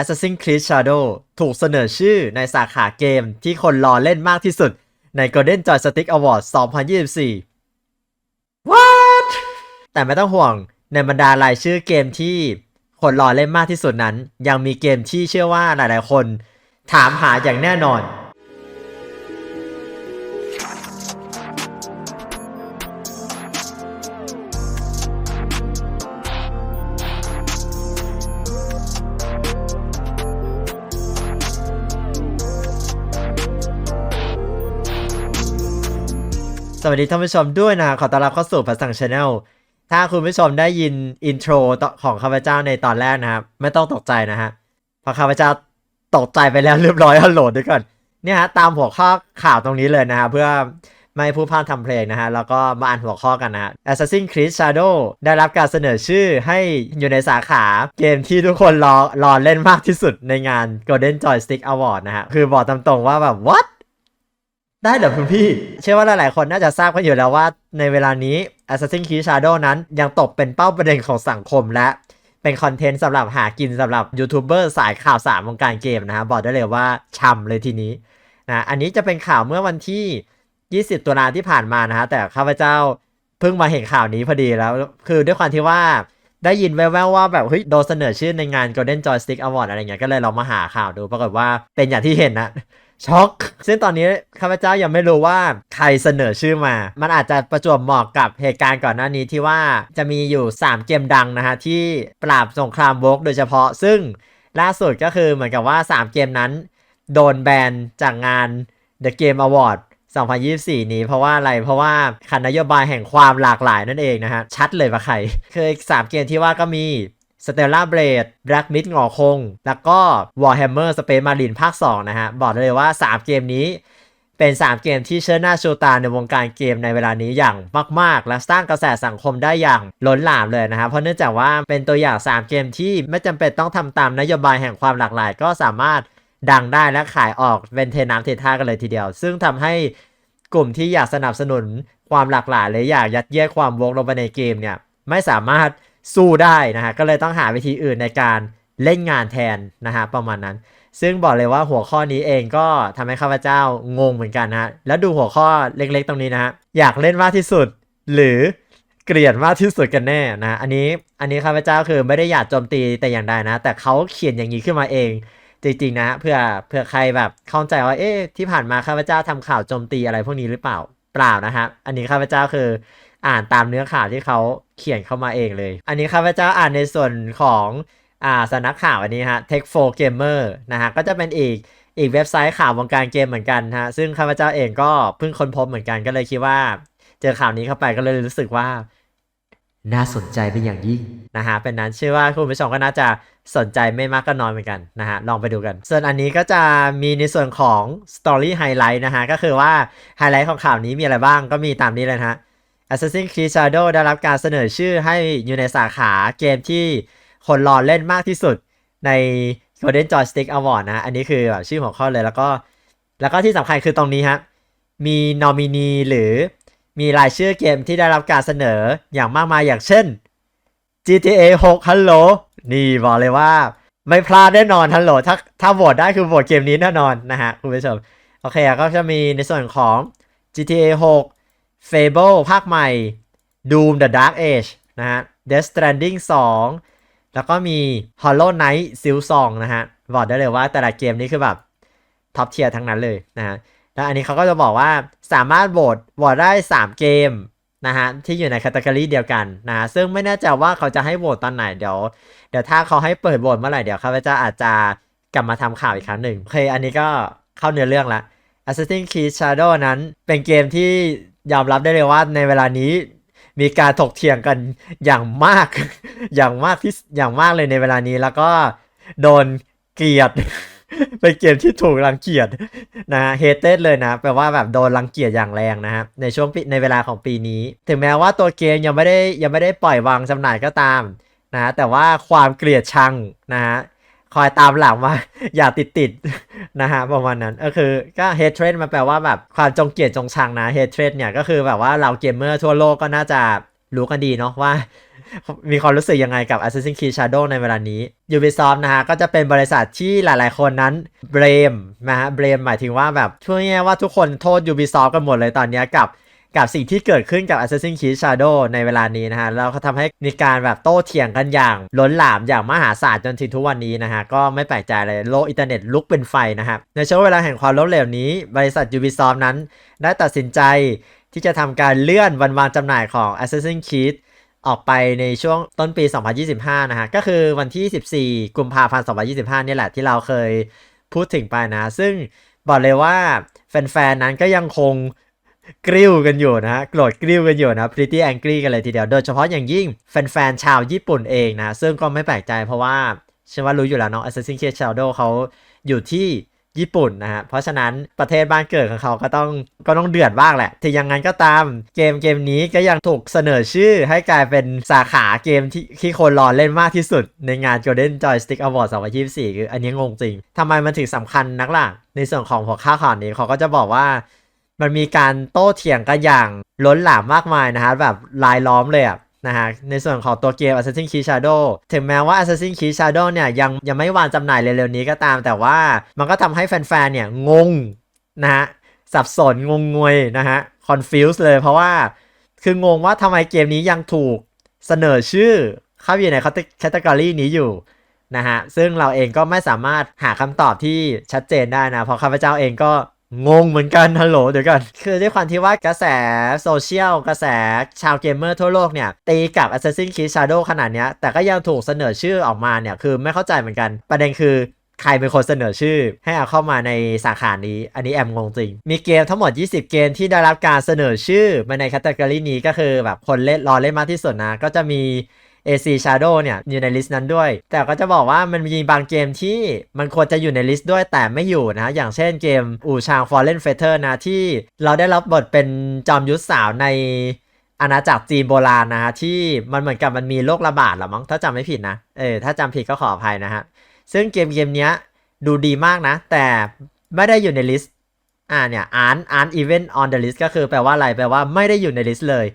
Assassin's Creed Shadow ถูกเสนอชื่อในสาขาเกมที่คนรอเล่นมากที่สุดใน Golden Joystick Award 2024 What แต่ไม่ต้องห่วงในบรรดารายชื่อเกมที่คนรอเล่นมากที่สุดนั้น ยังมีเกมที่เชื่อว่าหลายๆคนถามหาอย่างแน่นอน สวัสดีท่านผู้ชมด้วยนะ ขอต้อนรับเข้าสู่พัสังชาแนลถ้าคุณผู้ชมได้ยินอินโทรของข้าพเจ้าในตอนแรกนะครับ ไม่ต้องตกใจนะฮะเพราะข้าพเจ้าตกใจไปแล้วเรียบร้อยฮัลโหลดด้วยก่อนเนี่ยฮะตามหัวข้อข่าวตรงนี้เลยนะฮะเพื่อไม่ให้ผู้พากย์ทำเพลงนะฮะ แล้วก็มาอ่านหัวข้อกันนะฮะ Assassin's Creed Shadow ได้รับการเสนอชื่อให้อยู่ในสาขาเกมที่ทุกคนรอรอเล่นมากที่สุดในงาน Golden Joystick Award นะฮะ คือบอกตามตรงว่าแบบ what ได้เหรอคุณพี่ เชื่อว่าหลายๆ คนน่าจะทราบกันอยู่แล้วว่า ในเวลานี้ Assassin's Creed Shadow นั้นยังตกเป็นเป้าประเด็นของสังคมและเป็นคอนเทนต์สำหรับหากินสำหรับยูทูบเบอร์สายข่าวสารวงการเกมนะฮะบอกได้เลยว่าช่ำเลยทีนี้นะอันนี้จะเป็นข่าวเมื่อวันที่ 20 ตุลาที่ผ่านมานะฮะแต่ข้าพเจ้าเพิ่งมาเห็นข่าวนี้พอดีแล้ว คือด้วยความที่ว่าได้ยินแว่วๆว่าแบบเฮ้ยโดนเสนอชื่อในงาน Golden Joystick Award อะไรเงี้ยก็เลยลองมาหาข่าวดูปรากฏว่าเป็นอย่างที่เห็นนะ ช็อกซึ่งตอนนี้ข้าพเจ้ายังไม่รู้ว่าใครเสนอชื่อมา มันอาจจะประจวบเหมาะกับเหตุการณ์ก่อนหน้านี้ที่ว่าจะมีอยู่ 3 เกมดังนะฮะ ที่ปราบสงครามโวกโดยเฉพาะ ซึ่งล่าสุดก็คือเหมือนกับว่า 3 เกมนั้น โดนแบนจากงาน The Game Award 2024 นี้เพราะว่าอะไรเพราะว่าขันนโยบายแห่งความหลากหลายนั่นเองนะฮะ ชัดเลยว่าใคร คือสามเกมที่ว่าก็มี Stellar Blade Black Myth งอคง แล้วก็ Warhammer Space Marine ภาค 2 นะฮะ บอกเลยว่า 3 เกมนี้เป็น 3 เกมที่เชิดหน้าชูตาในวงการเกมในเวลานี้อย่างมาก ๆ และสร้างกระแสสังคมได้อย่างล้นหลามเลยนะครับ เพราะเนื่องจากว่าเป็นตัวอย่าง 3 เกมที่ไม่จำเป็นต้องทำตามนโยบายแห่งความหลากหลาย ก็สามารถดังได้และขายออกเป็นเทน้ำเทท่ากันเลยทีเดียว ซึ่งทำให้กลุ่มที่อยากสนับสนุนความหลากหลายหรืออยากยัดเยียดความวกลงไปในเกมเนี่ยไม่สามารถ สู้ได้นะฮะก็เลยต้องหาวิธีอื่นในการเล่นงานแทนนะฮะประมาณนั้น ซึ่งบอกเลยว่าหัวข้อนี้เองก็ทำให้ข้าพเจ้างงเหมือนกันนะฮะแล้วดูหัวข้อเล็กๆตรงนี้นะฮะอยากเล่นมากที่สุด หรือเกลียดมากที่สุดกันแน่นะอันนี้อันนี้ข้าพเจ้าคือไม่ได้อยากโจมตีแต่อย่างใดนะ แต่เขาเขียนอย่างนี้ขึ้นมาเอง จริงๆนะเพื่อเพื่อใครแบบเข้าใจว่าเอ๊ะที่ผ่านมาข้าพเจ้าทำข่าวโจมตีอะไรพวกนี้หรือเปล่า เปล่านะฮะอันนี้ข้าพเจ้าคืออ่านตามเนื้อข่าวที่เขาเขียนเข้ามาเองเลย อันนี้ข้าพเจ้าอ่านในส่วนของอ่าสนักข่าวอันนี้ฮะ Tech 4 Gamer นะฮะก็จะเป็นอีกอีกเว็บไซต์ข่าววงการเกมเหมือนกันฮะซึ่งข้าพเจ้าเองก็เพิ่งค้นพบเหมือนกันก็เลยคิดว่า เจอข่าวนี้เข้าไปก็เลยรู้สึกว่า น่าสนใจเป็นอย่างยิ่งนะฮะเป็นนั้นเชื่อว่าคุณผู้ชมก็น่าจะสนใจไม่มากก็น้อยเหมือนกันนะฮะลองไปดูกัน ส่วนอันนี้ก็จะมีในส่วนของ Story Highlight นะฮะก็คือว่าไฮไลท์ของข่าวนี้มีอะไรบ้างก็มีตามนี้เลยนะฮะ Assassin's Creed Shadow ได้รับการเสนอชื่อให้อยู่ในสาขาเกมที่คนรอเล่นมากที่สุดใน Golden Joystick Award นะ อันนี้คือแบบชื่อของข้อเลยแล้วก็ แล้วก็ที่สำคัญคือตรงนี้ฮะ มีนอมินีหรือ มีรายชื่อเกมที่ได้รับการเสนออย่างมากมายอย่างเช่น GTA 6ฮัลโหลนี่บอกเลยว่า ไม่พลาดแน่นอนฮัลโหลถ้าถ้าโหวตได้คือโหวตเกมนี้แน่นอนนะฮะคุณผู้ชม โอเคก็จะมีในส่วนของ GTA 6 Fable ภาคใหม่ Doom The Dark Age นะฮะ Death Stranding 2 แล้วก็มี Hollow Knight Silk Song นะฮะบอกได้เลยว่าแต่ละเกมนี้คือแบบท็อปเทียร์ทั้งนั้นเลยนะฮะ แล้วอันนี้เขาก็จะบอกว่าสามารถโหวตโหวตได้ 3 เกมนะฮะที่อยู่ในแคตตากรีเดียวกันนะซึ่งไม่แน่ใจว่าเขาจะให้โหวตตอนไหนเดี๋ยว เดี๋ยวถ้าเขาให้เปิดโหวตเมื่อไหร่เดี๋ยวข้าพเจ้าอาจจะกลับมาทำข่าวอีกครั้งหนึ่งโอเคอันนี้ก็เข้าเนื้อเรื่องละ Assassin's Creed Shadow นั้นเป็นเกมที่ยอมรับได้เลยว่าในเวลานี้มีการถกเถียงกันอย่างมาก อย่างมากที่อย่างมากเลยในเวลานี้แล้วก็โดนเกลียด เป็นเกมที่ถูกรังเกียจนะฮะเฮเตเลยนะแปลว่าแบบโดนรังเกียจอย่างแรงนะฮะในช่วงในเวลาของปีนี้ ถึงแม้ว่าตัวเกมยังไม่ได้ยังไม่ได้ปล่อยวางจำหน่ายก็ตามนะแต่ว่าความเกลียดชังนะฮะคอยตามหลังว่า อย่าติดติดนะฮะประมาณนั้นก็คือก็เฮเทรนมันแปลว่าแบบความจงเกลียดจงชังนะเฮเทรนเนี่ยก็คือแบบว่าเราเกมเมอร์ทั่วโลกก็น่าจะรู้กันดีเนาะว่า มีความรู้สึกยังไงกับ Assassin's Creed Shadow ในเวลานี้ Ubisoft นะฮะ ก็จะเป็นบริษัทที่หลายๆคนนั้นเบรมนะฮะเบรมหมายถึงว่าแบบช่วงนี้ว่าทุกคนโทษ Ubisoft กันหมดเลยตอนนี้กับกับสิ่งที่เกิดขึ้นกับ Assassin's Creed Shadow ในเวลานี้นะฮะ แล้วก็ทำให้มีการแบบโต้เถียงกันอย่าง ล้นหลามอย่างมหาศาลจนถึงทุกวันนี้นะฮะ ก็ไม่แปลกใจเลยโลกอินเทอร์เน็ตลุกเป็นไฟนะครับ ในช่วงเวลาแห่งความล้มเหลวนี้ บริษัท Ubisoft นั้น ได้ตัดสินใจที่จะทำการเลื่อนวันวางจำหน่ายของ Assassin's Creed ออกไปในช่วงต้นปี 2025 นะฮะ ก็คือวันที่ 14 กุมภาพันธ์ 2025 นี่แหละที่เราเคยพูดถึงไปนะ ซึ่งบอกเลยว่าแฟนๆ นั้นก็ยังคงกริ้วกันอยู่นะฮะ โกรธกริ้วกันอยู่นะ pretty angry กันเลยทีเดียว โดยเฉพาะอย่างยิ่งแฟนๆ ชาวญี่ปุ่นเองนะ ซึ่งก็ไม่แปลกใจเพราะว่าเชื่อว่ารู้อยู่แล้วเนาะ Assassin's Creed Shadow เขาอยู่ที่ ญี่ปุ่นนะฮะเพราะฉะนั้นประเทศบ้านเกิดของเขาก็ต้องก็ต้องเดือดบ้างแหละถึงอย่างนั้นก็ตามเกมเกมนี้ก็ยังถูกเสนอชื่อให้กลายเป็นสาขาเกมที่ที่คนรอเล่นมากที่สุดในงาน Golden Joystick Award 2024 คืออันนี้งงจริงทำไมมันถึงสำคัญนักล่ะ ในส่วนของหัวข้าข่าวนี้เขาก็จะบอกว่ามันมีการโต้เถียงกันอย่างล้นหลามมากมายนะฮะแบบลายล้อมเลยอะ นะฮะในส่วนของตัวเกม Assassin's Creed Shadow ถึงแม้ว่า Assassin's Creed Shadow เนี่ยยังยังไม่วางจำหน่ายเร็วๆนี้ก็ตาม แต่ว่ามันก็ทำให้แฟนๆเนี่ยงงนะฮะสับสนงงงวยนะฮะ confuse เลยเพราะว่าคืองงว่าทำไมเกมนี้ยังถูกเสนอชื่อเข้าอยู่ในแคตตากรีนี้อยู่นะฮะซึ่งเราเองก็ไม่สามารถหาคำตอบที่ชัดเจนได้นะ เพราะข้าพเจ้าเองก็ งงเหมือนกันฮัลโหลเดี๋ยวกัน คือด้วยความที่ว่ากระแสโซเชียลกระแสชาวเกมเมอร์ทั่วโลกเนี่ย ตีกับ Assassin's Creed Shadow ขนาดเนี้ย แต่ก็ยังถูกเสนอชื่อออกมาเนี่ย คือไม่เข้าใจเหมือนกัน ประเด็นคือใครเป็นคนเสนอชื่อให้เอาเข้ามาในสาขานี้ อันนี้แอมงงจริง มีเกมทั้งหมด 20 เกมที่ได้รับการเสนอชื่อมาในแคตเตากรีนี้ก็คือแบบคนเล่นรอเล่นมากที่สุดนะ ก็จะมี AC Shadow เนี่ยอยู่ในลิสต์นั้นด้วย แต่ก็จะบอกว่ามันมีบางเกมที่มันควรจะอยู่ในลิสต์ด้วยแต่ไม่อยู่นะอย่างเช่นเกมอู่ชาง Fallen Feather นะที่เราได้รับบทเป็นจอมยุทธสาวในอาณาจักรจีนโบราณนะฮะที่มันเหมือนกับมันมีโรคระบาดหรอมั้งถ้าจำไม่ผิดนะเออถ้าจำผิดก็ขออภัยนะฮะซึ่งเกมเกมนี้ดูดีมากนะ แต่ไม่ได้อยู่ในลิสต์อ่าเนี่ย aren't aren't even on the list ก็คือแปลว่าอะไรแปลว่าไม่ได้อยู่ในลิสต์เลย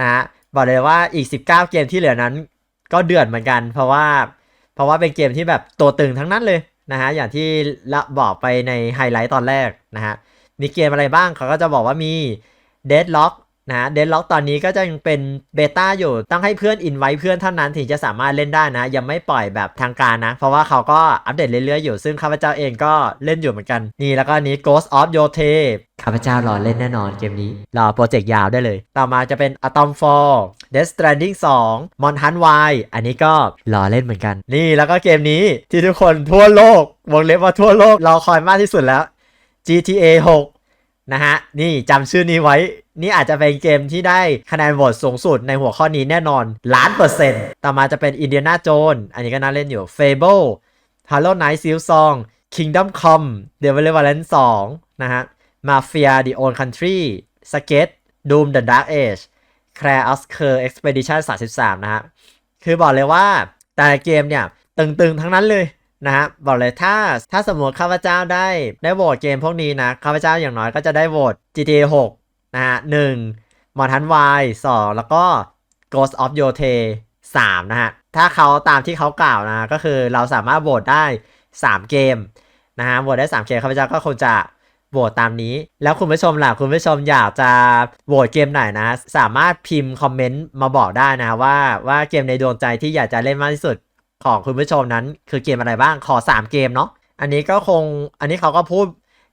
นะฮะบอกเลยว่าอีก 19 เกมที่เหลือนั้น ก็เดือดเหมือนกัน เพราะว่า เพราะว่าเป็นเกมที่แบบตัวตึงทั้งนั้นเลยนะฮะอย่างที่ละบอกไปในไฮไลท์ตอนแรกนะฮะมีเกมอะไรบ้างเขาก็จะบอกว่ามี Deadlock นะฮะ Deadlock ตอนนี้ก็จะยังเป็นเบต้าอยู่ต้องให้เพื่อนอินไว้เพื่อนเท่านั้นถึงจะสามารถเล่นได้นะ ยังไม่ปล่อยแบบทางการนะ เพราะว่าเขาก็อัปเดตเรื่อยๆอยู่ ซึ่งข้าพเจ้าเองก็เล่นอยู่เหมือนกัน นี่แล้วก็นี้ Ghost of Yote ข้าพเจ้ารอเล่นแน่นอนเกมนี้ รอโปรเจกต์ยาวได้เลย ต่อมาจะเป็น Atom Fall Death Stranding 2 Mon Hunt Y อันนี้ก็รอเล่นเหมือนกัน นี่แล้วก็เกมนี้ที่ทุกคนทั่วโลก วงเล็บว่าทั่วโลกรอคอยมากที่สุดแล้ว GTA 6 นะฮะ นี่จำชื่อนี้ไว้ นี่อาจจะเป็นเกมที่ได้คะแนนโหวตสูงสุดในหัวข้อนี้แน่นอนล้านเปอร์เซ็นต์ต่อมาจะเป็น Indiana Jones อันนี้ก็น่าเล่นอยู่ Fable Hollow Knight Silk Song Kingdom Come Deliverance 2นะฮะ Mafia The Old Country Skate Doom The Dark Age Claire Oscar Expedition 33 นะฮะ คือบอกเลยว่าแต่เกมเนี่ย ตึงๆ ทั้งนั้นเลยนะฮะบอกเลยถ้าถ้าสมมติข้าพเจ้าได้ได้โหวตเกมพวกนี้นะข้าพเจ้าอย่างน้อยก็จะได้โหวต GTA 6 นะฮะหนึ่งมอทันวายสองแล้วก็ Ghost of Yote 3 นะฮะ ถ้าเขาตามที่เขากล่าวนะ ก็คือเราสามารถโหวตได้ 3 เกมนะฮะโหวตได้ 3 เกมข้าพเจ้าก็คงจะ โหวตตามนี้ แล้วคุณผู้ชมล่ะคุณผู้ชมอยากจะโหวตเกมไหนนะ สามารถพิมพ์คอมเมนต์มาบอกได้นะว่าว่าเกมในดวงใจที่อยากจะเล่นมากที่สุดของคุณผู้ชมนั้น คือเกมอะไรบ้างขอ 3 เกมเนาะอันนี้ก็คงอันนี้เขาก็พูด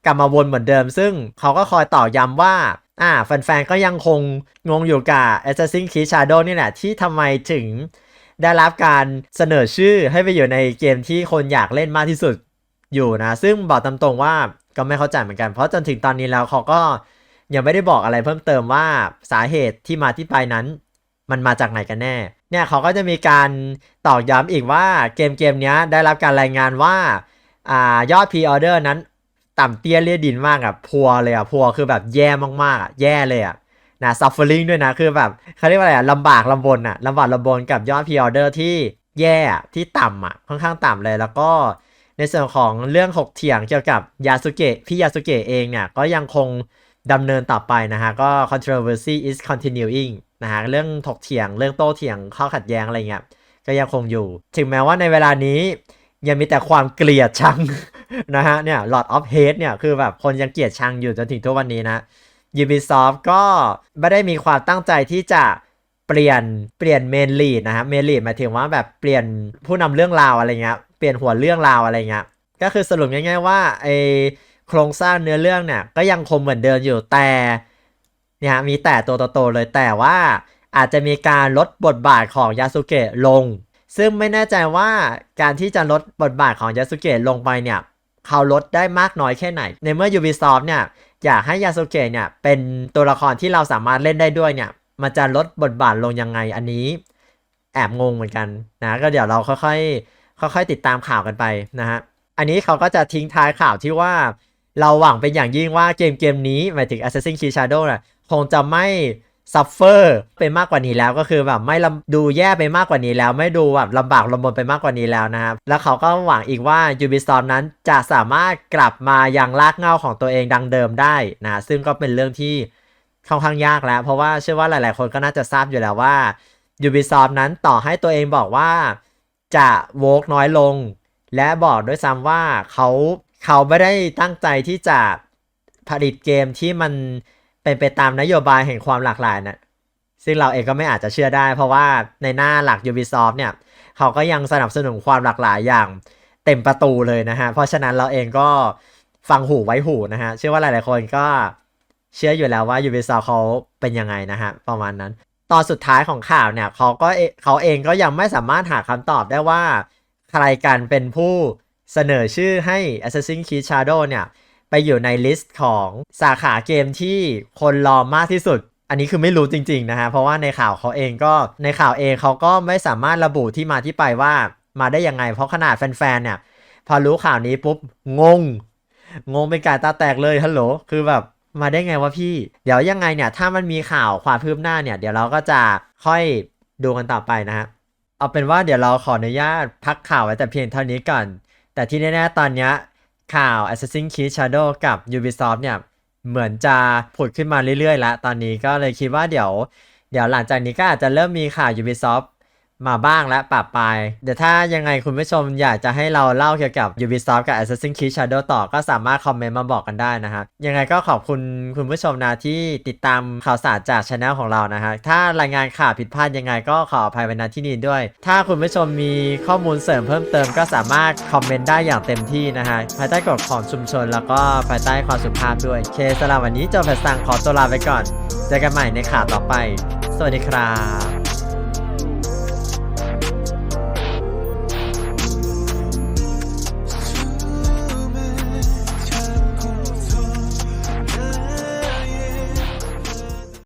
กลับมาวนเหมือนเดิม ซึ่งเขาก็คอยต่อย้ำว่าอ่าแฟนๆก็ยังคงงงอยู่กับ Assassin's Creed Shadow นี่แหละที่ทำไมถึงได้รับการเสนอชื่อให้ไปอยู่ในเกมที่คนอยากเล่นมากที่สุดอยู่นะ ซึ่งบอกตามตรงว่า ก็ไม่เข้าใจเหมือนกันเพราะจนถึงตอนนี้แล้วเขาก็ยังไม่ได้บอกอะไรเพิ่มเติมว่าสาเหตุที่มาที่ไปนั้น มันมาจากไหนกันแน่ เนี่ยเขาก็จะมีการตอกย้ำอีกว่าเกมเกมนี้ได้รับการรายงานว่าอ่ายอดพรีออเดอร์นั้นต่ำเตี้ยเลียดินมากอะพัวเลยอะพัวคือแบบแย่มากๆอะแย่เลยอะนะซัฟเฟอร์ลิงด้วยนะคือแบบเขาเรียกว่าอะไรอะลำบากลำบนอะลำบากลำบนกับยอดพรีออเดอร์ที่แย่ที่ต่ำอะค่อนข้างต่ำเลยแล้วก็ ในส่วนของเรื่องหกเถียงเกี่ยวกับยาสุเกะพี่ยาสุเกะเองเนี่ยก็ยังคงดำเนินต่อไปนะฮะก็ controversy is continuing นะฮะเรื่องถกเถียงเรื่องโต้เถียงข้อขัดแย้งอะไรเงี้ยก็ยังคงอยู่ ถึงแม้ว่าในเวลานี้ยังมีแต่ความเกลียดชังนะฮะเนี่ย Lord of Hate เนี่ยคือแบบคนยังเกลียดชังอยู่จนถึงทุกวันนี้นะ Ubisoft ก็ไม่ได้มีความตั้งใจที่จะเปลี่ยนเปลี่ยนเมนลีดนะฮะเมนลีดหมายถึงว่าแบบเปลี่ยนผู้นำเรื่องราวอะไรเงี้ย เปลี่ยนหัวเรื่องราวอะไรเงี้ยก็คือสรุปง่ายๆว่าไอโครงสร้างเนื้อเรื่องเนี่ยก็ยังคงเหมือนเดิมอยู่แต่เนี่ยมีแต่ตัวโตๆเลยแต่ว่าอาจจะมีการลดบทบาทของยาสุเกะลง ซึ่งไม่แน่ใจว่าการที่จะลดบทบาทของยาสุเกะลงไปเนี่ยเขาลดได้มากน้อยแค่ไหน ในเมื่อ Ubisoft เนี่ยอยากให้ยาสุเกะเนี่ยเป็นตัวละครที่เราสามารถเล่นได้ด้วยเนี่ยมันจะลดบทบาทลงยังไงอันนี้ แอบงงเหมือนกันนะก็เดี๋ยวเราค่อยๆ ค่อยๆติดตามข่าวกันไปนะฮะอันนี้เขาก็จะทิ้งท้ายข่าวที่ว่า เราหวังเป็นอย่างยิ่งว่าเกมเกมนี้หมายถึง Assassin's Creed Shadow น่ะคงจะไม่ซัฟเฟอร์ไปมากกว่านี้แล้วก็คือแบบไม่ดูแย่ไปมากกว่านี้แล้ว ไม่ดูแบบลำบากลำบนไปมากกว่านี้แล้วนะครับ แล้วเขาก็หวังอีกว่า Ubisoft นั้นจะสามารถกลับมายังรากเงาของตัวเองดังเดิมได้นะซึ่งก็เป็นเรื่องที่ค่อนข้างยากแล้ว เพราะว่าเชื่อว่าหลาย ๆ คนก็น่าจะทราบอยู่แล้วว่า Ubisoft นั้นต่อให้ตัวเองบอกว่า จะโวกน้อยลง และบอกด้วยซ้ำว่าเขาเขาไม่ได้ตั้งใจที่จะผลิตเกมที่มันเป็นไปตามนโยบายแห่งความหลากหลายนะซึ่งเราเองก็ไม่อาจจะเชื่อได้ เพราะว่าในหน้าหลัก Ubisoft เนี่ย เขาก็ยังสนับสนุนความหลากหลายอย่างเต็มประตูเลยนะฮะ เพราะฉะนั้นเราเองก็ฟังหูไว้หูนะฮะ เชื่อว่าหลายๆคนก็เชื่ออยู่แล้วว่า Ubisoft เขาเป็นยังไงนะฮะ ประมาณนั้น ตอนสุดท้ายของข่าวเนี่ยเขาก็เขาเองก็ยังไม่สามารถหาคำตอบได้ว่า ใครกันเป็นผู้เสนอชื่อให้ Assassin's Creed Shadow เนี่ย ไปอยู่ในลิสต์ของสาขาเกมที่คนรอมากที่สุด อันนี้คือไม่รู้จริงๆนะฮะ เพราะว่าในข่าวเขาเองก็ในข่าวเองเขาก็ไม่สามารถระบุที่มาที่ไปว่ามาได้ยังไง เพราะขนาดแฟนๆเนี่ย พอรู้ข่าวนี้ปุ๊บงง งงเป็นการตาแตกเลยฮัลโหลคือแบบ มาได้ไงวะพี่ เดี๋ยวยังไงเนี่ย ถ้ามันมีข่าวความคืบหน้าเนี่ย เดี๋ยวเราก็จะค่อยดูกันต่อไปนะฮะเอาเป็นว่าเดี๋ยวเราขออนุญาตพักข่าวไว้แต่เพียงเท่านี้ก่อน แต่ที่แน่ๆตอนนี้ข่าว Assassin's Creed Shadow กับ Ubisoft เนี่ย เหมือนจะผุดขึ้นมาเรื่อยๆ แล้ว ตอนนี้ก็เลยคิดว่าเดี๋ยว เดี๋ยวหลังจากนี้ก็อาจจะเริ่มมีข่าว Ubisoft มาบ้างและปรับปลาย เดี๋ยวถ้ายังไงคุณผู้ชมอยากจะให้เราเล่าเกี่ยวกับ Ubisoft กับ Assassin's Creed Shadow ต่อก็สามารถคอมเมนต์มาบอกกันได้นะฮะ ยังไงก็ขอบคุณคุณผู้ชมนะที่ติดตามข่าวสารจากช anel ของเรานะฮะ ถ้ารายงานข่าวผิดพลาดยังไงก็ขออภัยไว้ณที่นี้ด้วย ถ้าคุณผู้ชมมีข้อมูลเสริมเพิ่มเติมก็สามารถคอมเมนต์ได้อย่างเต็มที่นะฮะ ภายใต้กฎของชุมชน แล้วก็ภายใต้ความสุภาพด้วยโอเคสำหรับวันนี้โจแพสังขอตัวลาไปก่อน เจอกันใหม่ในข่าวต่อไป สวัสดีครับ